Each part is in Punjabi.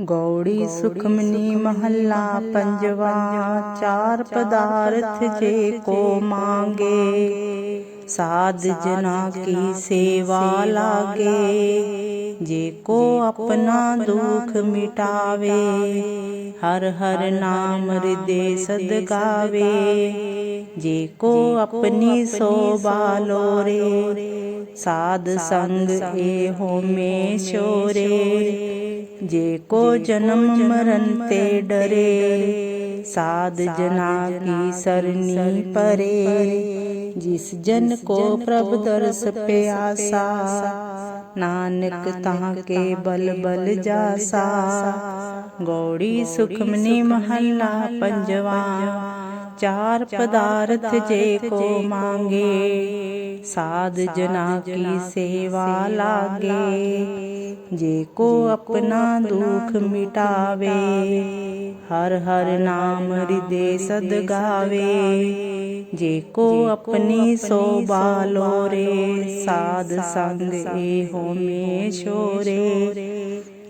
ਗੌੜੀ ਸੁਖਮਨੀ ਮਹੱਲਾ ਪੰਜਵਾ, ਚਾਰ ਪਦਾਰਥ ਜੇ ਕੋ ਮੰਗੇ, ਸਾਧ ਜਨਾ ਕੀ ਸੇਵਾ ਲਾਗੇ, ਜੇ ਕੋ ਆਪਣਾ ਦੁਖ ਮਿਟਾਵੇ, ਹਰ ਹਰ ਨਾਮ ਹਿਰਦੇ ਸਦ ਗਾਵੇ ਜੇ ਕੋ ਆਪਣੀ ਸੋਭਾ ਲੋਰੇ, ਸਾਧ ਸੰਗ ਏ ਹੋਮੇ ਸ਼ੋਰੇ ਜੇ ਕੋ ਜਨਮ ਮਰਨ ਤੇ ਡਰੇ ਸਾਧ ਜਨਾ ਕੀ ਸਰਨੀ ਪਰੇ ਜਿਸ ਜਨ ਕੋ ਪ੍ਰਭ ਦਰਸ ਪਿਆਸਾ ਨਾਨਕ ਤਾਂ ਕੇ ਬਲ ਬਲ ਜਾਸਾ। ਗੌੜੀ ਸੁਖਮਨੀ ਮਹੱਲਾ ਪੰਜਵਾ। ਚਾਰ ਪਦਾਰਥ ਜੇ ਕੋ ਮੰਗੇ ਸਾਧ ਜਨਾ ਕੀ ਸੇਵਾ ਲਾਗੇ। ਜੇ ਕੋ ਆਪਣਾ ਦੁਖ ਮਿਟਾਵੇ ਹਰ ਹਰ ਨਾਮ ਹਿਰਦੇ ਸਦ ਗਾਵੇ ਜੇ ਕੋ ਆਪਣੀ ਸੋਭਾ ਲੋਰੇ ਸਾਧ ਸੰਗ ਏ ਹੋਮੇ ਸ਼ੋਰੇ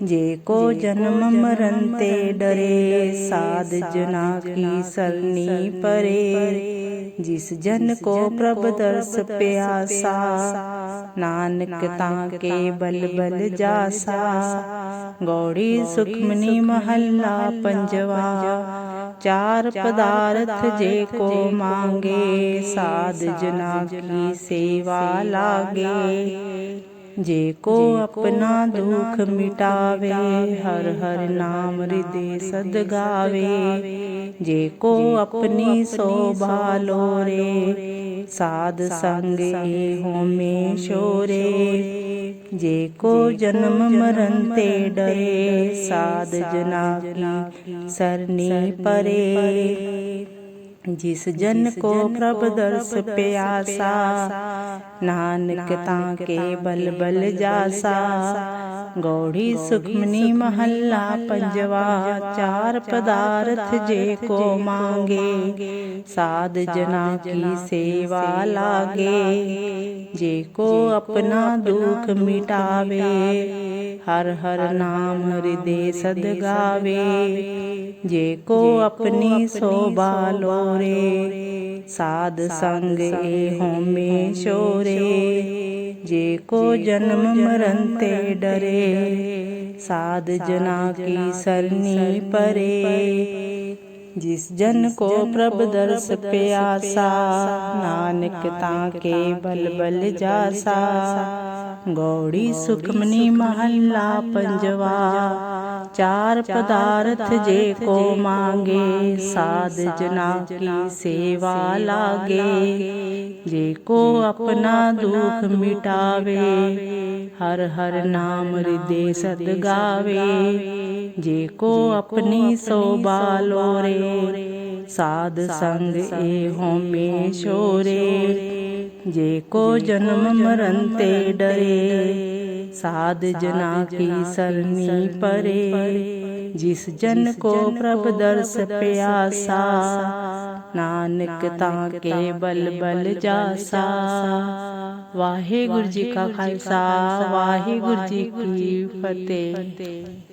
ਜੇ ਕੋ ਜਨਮ ਮਰਨ ਤੇ ਡਰੇ ਸਾਧ ਜਨਾ ਕੀ ਸਰਨੀ ਪਰੇ। ਜਿਸ ਜਨ ਕੋ ਪ੍ਰਭ ਦਰਸ ਪਿਆਸਾ ਨਾਨਕ ਤਾਂ ਕੇ ਬਲ ਬਲ ਜਾਸਾ। ਗੌੜੀ ਸੁਖਮਨੀ ਮਹੱਲਾ ਪੰਜਵਾ। ਚਾਰ ਪਦਾਰਥ ਜੇ ਕੋ ਮੰਗੇ ਸਾਧ ਜਨਾ ਕੀ ਸੇਵਾ ਲਾਗੇ। ਜੇ ਕੋ ਆਪਣਾ ਦੁਖ ਮਿਟਾਵੇ ਹਰ ਹਰ ਨਾਮ ਹਿਰਦੇ ਸਦ ਗਾਵੇ। ਜੇ ਕੋ ਆਪਣੀ ਸੋਭਾ ਲੋਰੇ ਸਾਧ ਸੰਗ ਏ ਹੋਮੇ ਸ਼ੋਰੇ। ਜੇ ਕੋ ਜਨਮ ਮਰਨ ਤੇ ਡਰੇ ਸਾਧ ਜਨਾ ਕੀ ਸਰਨੀ ਪਰੇ। ਜਿਸ ਜਨ ਕੋ ਪ੍ਰਭ ਦਰਸ ਪਿਆਸਾ ਨਾਨਕ ਤਾਂ ਕੇ ਬਲ ਬਲ ਜਾਸਾ ਗੌੜੀ ਸੁਖਮਨੀ ਮਹੱਲਾ ਪੰਜਵਾ ਚਾਰ ਪਦਾਰਥ ਜੇ ਕੋ ਮੰਗੇ ਸਾਧ ਜਨਾ ਕੀ ਸੇਵਾ ਲਾਗੇ ਜੇ ਕੋ ਆਪਣਾ ਦੁਖ ਮਿਟਾਵੇ ਹਰ ਹਰ ਨਾਮ ਹਿਰਦੇ ਸਦ ਗਾਵੇ ਜੇ ਕੋ ਆਪਣੀ ਸੋਭਾ ਰੇ ਸਾਧ ਸੰਗ ਏ ਹੋਮੇ ਸ਼ੋਰੇ ਜੇ ਕੋ ਜਨਮ ਮਰਨ ਤੇ ਡਰੇ, ਸਾਧ ਜਨਾ ਕੀ ਸਰਨੀ ਪਰੇ। ਜਿਸ ਜਨ ਕੋ ਪ੍ਰਭ ਦਰਸ ਪਿਆਸਾ ਨਾਨਕ ਤਾਂ ਕੇ ਬਲ ਬਲ ਜਾਸਾ। ਗੌੜੀ ਸੁਖਮਨੀ ਮਹੱਲਾ ਪੰਜਵਾ। ਚਾਰ ਪਦਾਰਥ ਜੇ ਕੋ ਮੰਗੇ ਸਾਧ ਜਨਾ ਕੀ ਸੇਵਾ ਲਾਗੇ। ਜੇ ਕੋ ਆਪਣਾ ਦੁਖ ਮਿਟਾਵੇ ਹਰ ਹਰ ਨਾਮ ਹਿਰਦੇ ਸਦ ਗਾਵੇ ਜੇ ਕੋ ਆਪਣੀ ਸੋਭਾ ਲੋਰੇ ਸਾਧ ਸੰਗ ਏ ਹੋਮੇ ਸ਼ੋਰੇ ਜੇ ਕੋ ਜਨਮ ਮਰਨ ਤੇ ਡਰੇ, ਸਾਧ ਜਨਾ ਕੀ ਸਰਨੀ ਪਰੇ। ਜਿਸ ਜਨ ਕੋ ਪ੍ਰਭ ਦਰਸ ਪਿਆਸਾ, ਨਾਨਕ ਤਾਂ ਕੇ ਬਲ ਬਲ ਜਾਸਾ। ਵਾਹਿਗੁਰੂ ਜੀ ਕਾ ਖਾਲਸਾ, ਵਾਹਿਗੁਰੂ ਜੀ ਕੀ ਫਤਿਹ।